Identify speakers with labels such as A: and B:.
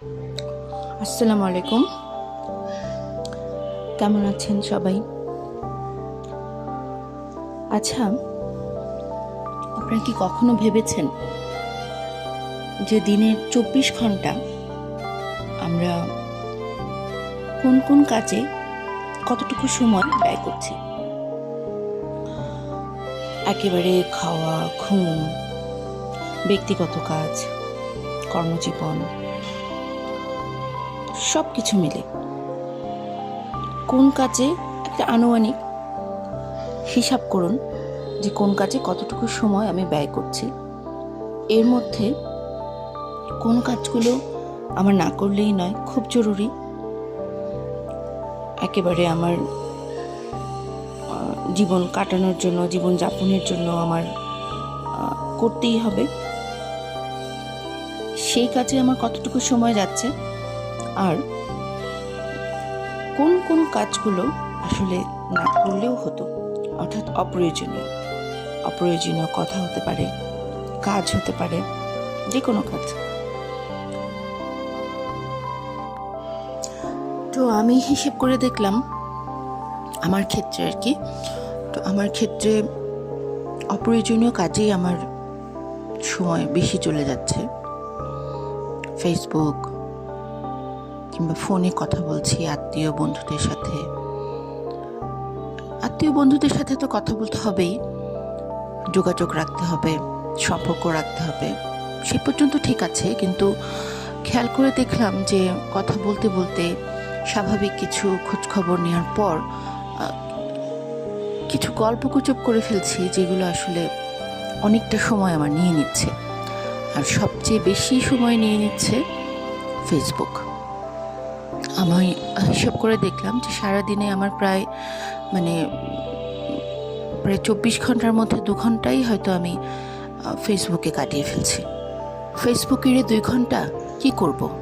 A: আসসালামু আলাইকুম। কেমন আছেন সবাই? আচ্ছা আপনারা কি কখনো ভেবেছেন যে দিনের চব্বিশ ঘণ্টা আমরা কোন কোন কাজে কতটুকু সময় ব্যয় করছি? একেবারে খাওয়া, ঘুম, ব্যক্তিগত কাজ, কর্মজীবন সব কিছু মিলে। কোন কাজে একটা আনুমানিক হিসাব করুন যে কোন কাজে কতটুকু সময় আমি ব্যয় করছি। এর মধ্যে কোন কাজগুলো আমার না করলেই নয়, খুব জরুরি। একেবারে আমার জীবন কাটানোর জন্য, জীবন যাপনের জন্য আমার করতেই হবে। সেই কাজে আমার কতটুকু সময় যাচ্ছে আর কোন কোন কাজগুলো আসলে না করলেও হতো, অর্থাৎ অপ্রয়োজনীয়। অপ্রয়োজনীয় কথা হতে পারে, কাজ হতে পারে যে কোনো কাজ। তো আমি হিসেব করে দেখলাম, আমার ক্ষেত্রে আর কি, তো আমার ক্ষেত্রে অপ্রয়োজনীয় কাজেই আমার সময় বেশি চলে যাচ্ছে। ফেসবুক কিংবা ফোনে কথা বলছি আত্মীয় বন্ধুদের সাথে। আত্মীয় বন্ধুদের সাথে তো কথা বলতে হবেই। যোগাযোগ রাখতে হবে, সম্পর্ক রাখতে হবে। সে পর্যন্ত ঠিক আছে, কিন্তু খেয়াল করে দেখলাম যে কথা বলতে বলতে স্বাভাবিক কিছু খোঁজখবর নেওয়ার পর কিছু গল্প গুজব করে ফেলছি যেগুলো আসলে অনেকটা সময় আমার নিয়ে নিচ্ছে। আর সবচেয়ে বেশি সময় নিয়ে নিচ্ছে ফেসবুক আমি হিসাব করে দেখলাম যে সারাদিনে আমার প্রায় মানে প্রায় চব্বিশ ঘণ্টার মধ্যে দু ঘন্টাই হয়তো আমি ফেসবুকে কাটিয়ে ফেলছি। ফেসবুকের দুই ঘণ্টা কি করব?